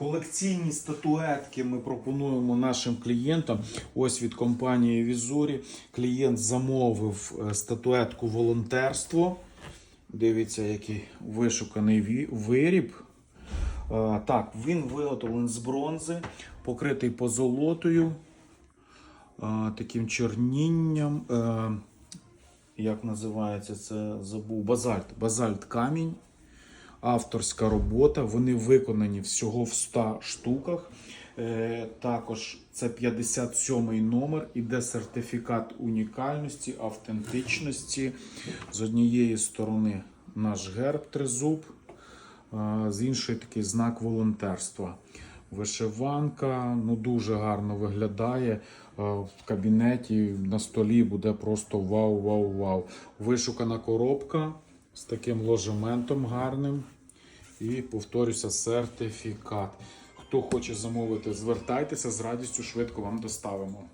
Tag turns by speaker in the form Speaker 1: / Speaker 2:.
Speaker 1: Колекційні статуетки ми пропонуємо нашим клієнтам. Ось від компанії Візурі. Клієнт замовив е, статуетку волонтерство. Дивіться, який вишуканий виріб. Е, Так, він виготовлений з бронзи, покритий позолотою, е, таким чорнінням. е, Як називається це? Забув. Базальт. Базальт камінь. Авторська робота. Вони виконані всього в 100 штуках. Е, Також це 57-й номер, іде сертифікат унікальності, автентичності. З однієї сторони наш герб тризуб, з іншої такий знак волонтерства. Вишиванка ну дуже гарно виглядає. В кабінеті на столі буде просто вау, вау, вау. Вишукана коробка з таким ложементом гарним. І повторюся, сертифікат. Хто хоче замовити, звертайтеся з радістю швидко вам доставимо.